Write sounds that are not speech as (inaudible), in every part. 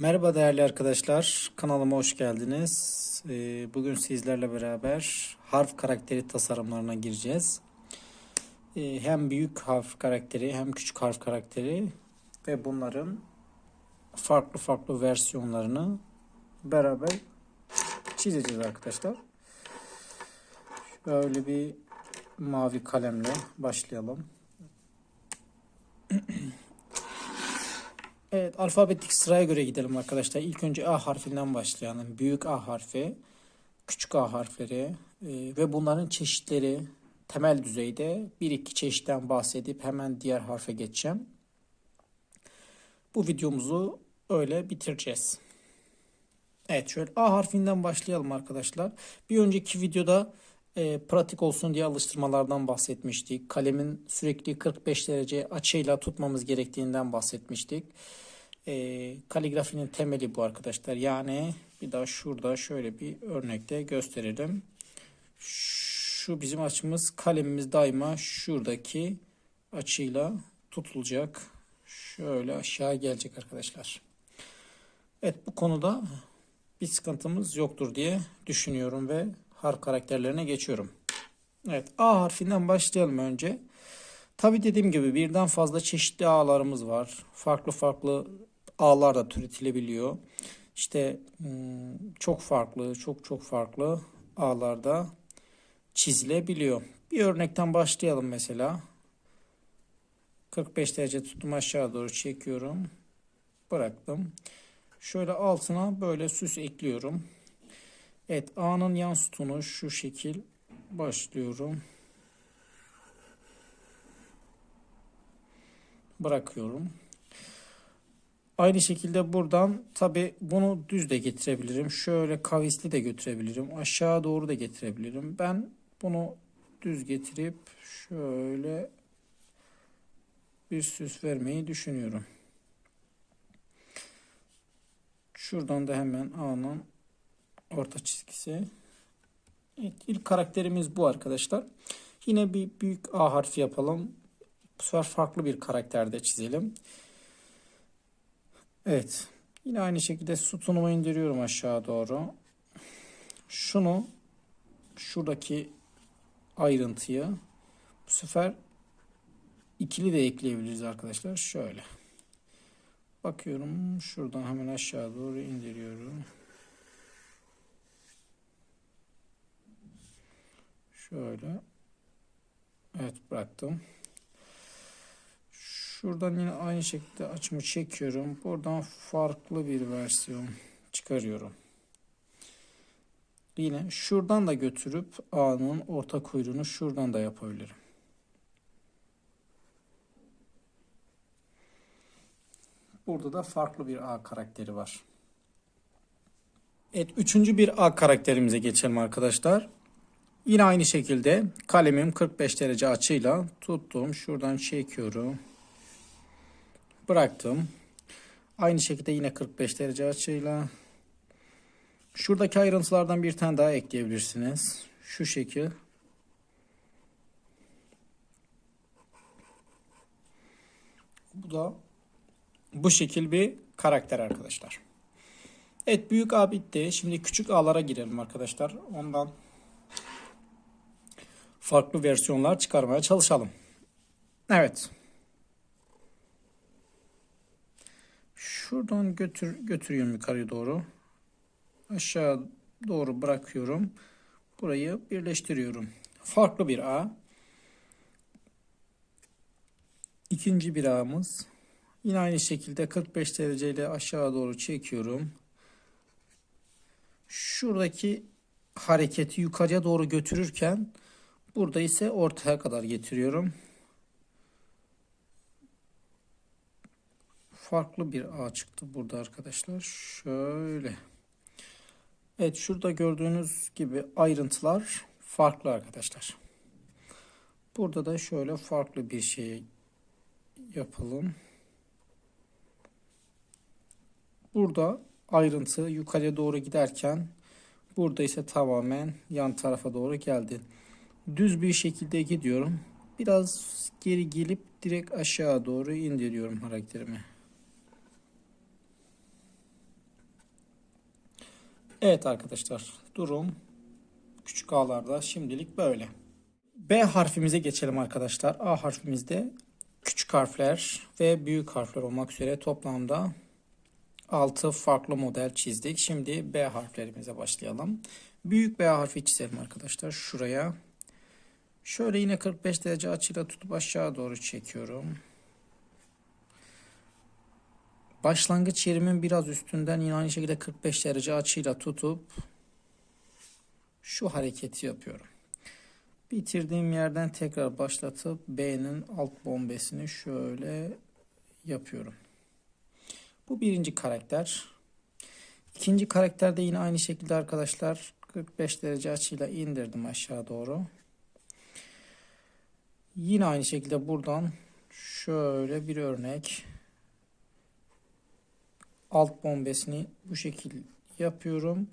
Merhaba değerli arkadaşlar, kanalıma hoş geldiniz. Ee, Bugün sizlerle beraber harf karakteri tasarımlarına gireceğiz. Ee, Hem büyük harf karakteri hem küçük harf karakteri ve bunların farklı farklı versiyonlarını beraber çizeceğiz arkadaşlar. Şöyle bir mavi kalemle başlayalım. (clears throat) Evet, alfabetik sıraya göre gidelim arkadaşlar. İlk önce A harfinden başlayalım. Büyük A harfi, küçük A harfleri e, ve bunların çeşitleri temel düzeyde bir iki çeşitten bahsedip hemen diğer harfe geçeceğim. Bu videomuzu öyle bitireceğiz. Evet, şöyle A harfinden başlayalım arkadaşlar. Bir önceki videoda e, pratik olsun diye alıştırmalardan bahsetmiştik. Kalemin sürekli 45 derece açıyla tutmamız gerektiğinden bahsetmiştik. E, kaligrafinin temeli bu arkadaşlar. Yani bir daha şurada şöyle bir örnekte gösterelim. Şu bizim açımız kalemimiz daima şuradaki açıyla tutulacak. Şöyle aşağı gelecek arkadaşlar. Evet bu konuda bir sıkıntımız yoktur diye düşünüyorum ve harf karakterlerine geçiyorum. Evet A harfinden başlayalım önce. Tabi dediğim gibi birden fazla çeşitli ağlarımız var. Farklı farklı ağlar da türetilebiliyor. İşte hmm, çok farklı, çok çok farklı ağlarda çizilebiliyor. Bir örnekten başlayalım mesela. 45 derece tuttum aşağı doğru çekiyorum. Bıraktım. Şöyle altına böyle süs ekliyorum. Evet A'nın yan sütunu şu şekil başlıyorum. Bırakıyorum. Aynı şekilde buradan tabi bunu düz de getirebilirim. Şöyle kavisli de götürebilirim. Aşağı doğru da getirebilirim. Ben bunu düz getirip şöyle bir süs vermeyi düşünüyorum. Şuradan da hemen A'nın orta çizgisi. Evet, ilk karakterimiz bu arkadaşlar. Yine bir büyük A harfi yapalım. Bu sefer farklı bir karakterde çizelim. Evet. Yine aynı şekilde sütunumu indiriyorum aşağı doğru. Şunu şuradaki ayrıntıyı bu sefer ikili de ekleyebiliriz arkadaşlar. Şöyle. Bakıyorum şuradan hemen aşağı doğru indiriyorum. Şöyle. Evet bıraktım. Şuradan yine aynı şekilde açımı çekiyorum. Buradan farklı bir versiyon çıkarıyorum. Yine şuradan da götürüp A'nın orta kuyruğunu şuradan da yapabilirim. Burada da farklı bir A karakteri var. Evet, üçüncü bir A karakterimize geçelim arkadaşlar. Yine aynı şekilde kalemim 45 derece açıyla tuttum. Şuradan çekiyorum. Bıraktım. Aynı şekilde yine 45 derece açıyla. Şuradaki ayrıntılardan bir tane daha ekleyebilirsiniz. Şu şekil. Bu da bu şekil bir karakter arkadaşlar. Evet büyük A bitti. Şimdi küçük A'lara girelim arkadaşlar. Ondan farklı versiyonlar çıkarmaya çalışalım. Evet. Şuradan götür götürüyorum yukarıya doğru. Aşağı doğru bırakıyorum. Burayı birleştiriyorum. Farklı bir A. İkinci bir A'mız. Yine aynı şekilde 45 dereceyle aşağı doğru çekiyorum. Şuradaki hareketi yukarıya doğru götürürken burada ise ortaya kadar getiriyorum. Farklı bir ağ çıktı burada arkadaşlar. Şöyle. Evet şurada gördüğünüz gibi ayrıntılar farklı arkadaşlar. Burada da şöyle farklı bir şey yapalım. Burada ayrıntı yukarıya doğru giderken burada ise tamamen yan tarafa doğru geldi. Düz bir şekilde gidiyorum. Biraz geri gelip direkt aşağı doğru indiriyorum hareketimi. Evet arkadaşlar durum küçük A'larda şimdilik böyle. B harfimize geçelim arkadaşlar. A harfimizde küçük harfler ve büyük harfler olmak üzere toplamda 6 farklı model çizdik. Şimdi B harflerimize başlayalım. Büyük B harfi çizelim arkadaşlar. Şuraya. Şöyle yine 45 derece açıyla tutup aşağı doğru çekiyorum. Başlangıç yerimin biraz üstünden yine aynı şekilde 45 derece açıyla tutup şu hareketi yapıyorum. Bitirdiğim yerden tekrar başlatıp B'nin alt bombesini şöyle yapıyorum. Bu birinci karakter. İkinci karakterde yine aynı şekilde arkadaşlar 45 derece açıyla indirdim aşağı doğru. Yine aynı şekilde buradan şöyle bir örnek alt bombesini bu şekil yapıyorum.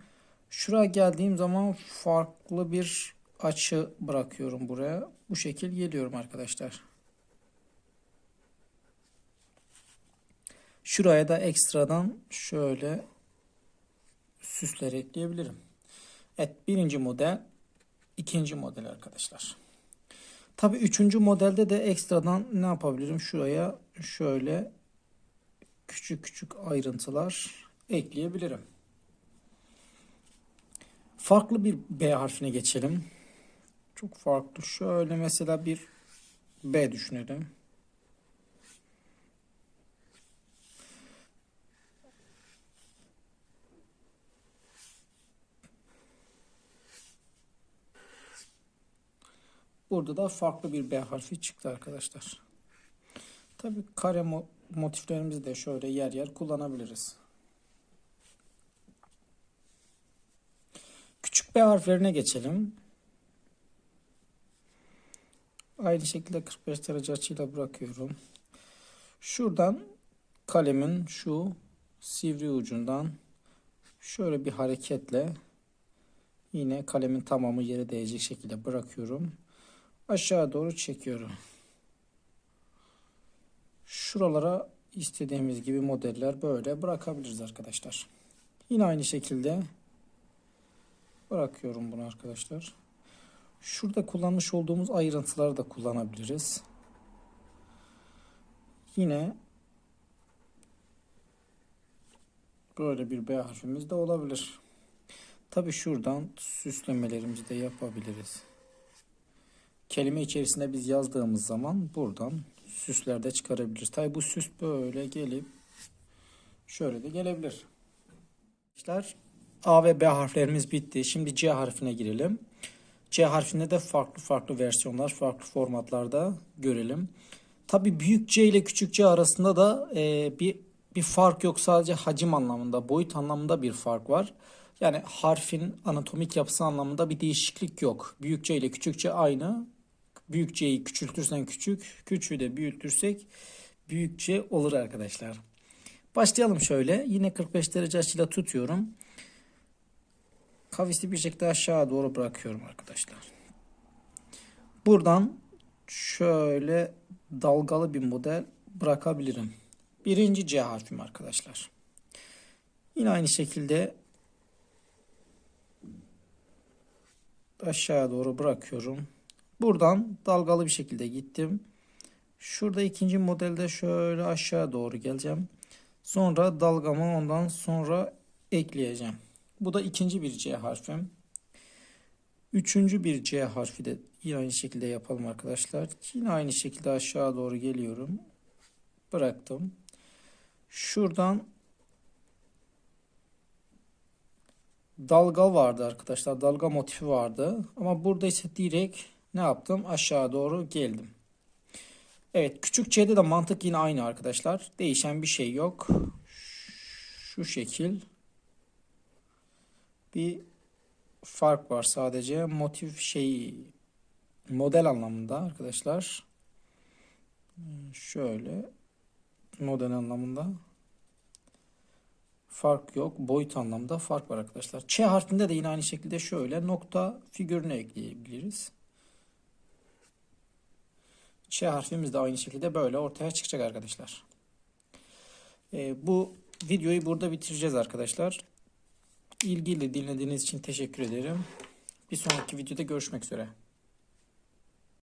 Şuraya geldiğim zaman farklı bir açı bırakıyorum buraya. Bu şekil geliyorum arkadaşlar. Şuraya da ekstradan şöyle süsler ekleyebilirim. Evet birinci model ikinci model arkadaşlar. Tabi üçüncü modelde de ekstradan ne yapabilirim? Şuraya şöyle küçük küçük ayrıntılar ekleyebilirim. Farklı bir B harfine geçelim. Çok farklı. Şöyle mesela bir B düşünelim. Burada da farklı bir B harfi çıktı arkadaşlar. Tabii kare motiflerimizi de şöyle yer yer kullanabiliriz. Küçük B harflerine geçelim. Aynı şekilde 45 derece açıyla bırakıyorum. Şuradan kalemin şu sivri ucundan şöyle bir hareketle yine kalemin tamamı yere değecek şekilde bırakıyorum. Aşağı doğru çekiyorum. Şuralara istediğimiz gibi modeller böyle bırakabiliriz arkadaşlar. Yine aynı şekilde bırakıyorum bunu arkadaşlar. Şurada kullanmış olduğumuz ayrıntıları da kullanabiliriz. Yine böyle bir B harfimiz de olabilir. Tabi şuradan süslemelerimizi de yapabiliriz. Kelime içerisinde biz yazdığımız zaman buradan süsler de çıkarabiliriz. Tabi bu süs böyle gelip şöyle de gelebilir. Arkadaşlar A ve B harflerimiz bitti. Şimdi C harfine girelim. C harfinde de farklı farklı versiyonlar, farklı formatlarda görelim. Tabi büyük C ile küçük C arasında da e, bir bir fark yok. Sadece hacim anlamında, boyut anlamında bir fark var. Yani harfin anatomik yapısı anlamında bir değişiklik yok. Büyük C ile küçük C aynı. Büyük C'yi küçültürsen küçük, küçüğü de büyütürsek büyük C olur arkadaşlar. Başlayalım şöyle. Yine 45 derece açıyla tutuyorum. Kavisli bir şekilde aşağı doğru bırakıyorum arkadaşlar. Buradan şöyle dalgalı bir model bırakabilirim. Birinci C harfim arkadaşlar. Yine aynı şekilde aşağı doğru bırakıyorum. Buradan dalgalı bir şekilde gittim. Şurada ikinci modelde şöyle aşağı doğru geleceğim. Sonra dalgamı ondan sonra ekleyeceğim. Bu da ikinci bir C harfim. Üçüncü bir C harfi de yine aynı şekilde yapalım arkadaşlar. Yine aynı şekilde aşağı doğru geliyorum. Bıraktım. Şuradan dalga vardı arkadaşlar. Dalga motifi vardı. Ama burada ise direkt ne yaptım? Aşağı doğru geldim. Evet küçük C'de de mantık yine aynı arkadaşlar. Değişen bir şey yok. Şu şekil bir fark var sadece. Motif şeyi model anlamında arkadaşlar. Şöyle model anlamında fark yok. Boyut anlamında fark var arkadaşlar. Ç harfinde de yine aynı şekilde şöyle nokta figürünü ekleyebiliriz. Ç harfimiz de aynı şekilde böyle ortaya çıkacak arkadaşlar. Ee, bu videoyu burada bitireceğiz arkadaşlar. ilgiyle dinlediğiniz için teşekkür ederim. Bir sonraki videoda görüşmek üzere.